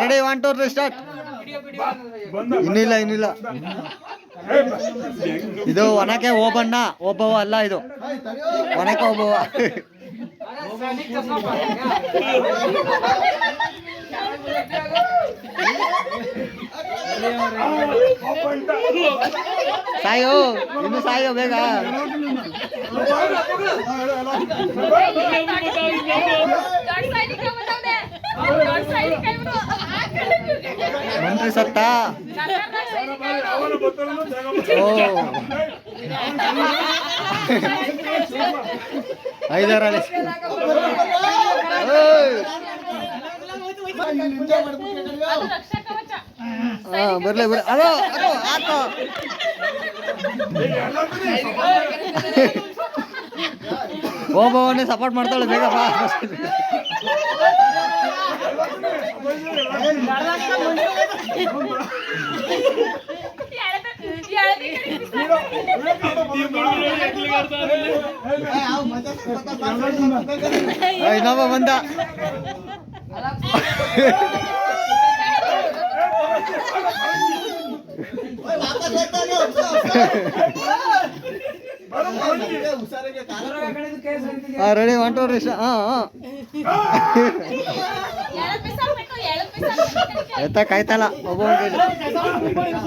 Ready one two three ಇನ್ನಿಲ್ಲ ಇನ್ನಿಲ್ಲ. ಇದು ಒನಕೆ ಓಬಣ್ಣ ಒಬ್ಬವ ಅಲ್ಲ ಇದು. ಒನಕೆ ಒಬ್ಬವ ಸಾಯೋ, ಇನ್ನು ಸಾಯೋ ಬೇಗ. ಮಂತ್ರಿ ಸತ್ತ? ಐದಾರ ಬರ್ಲಿ ಬರ್ಲಿ ಬರ್ಲಿ. ಅದು ಅದು ಓ ಓಬವನ್ನೇ ಸಪೋರ್ಟ್ ಮಾಡ್ತಾಳೆ ಬೇಗ ಬಾ. ಇನ್ನೊಬ್ಬ ಬಂದ ರೆಡಿ ಒನ್ ಹಾ ಹಾ ಹಾಂ ಹಾಂ 别打了，别打了，我不跟你。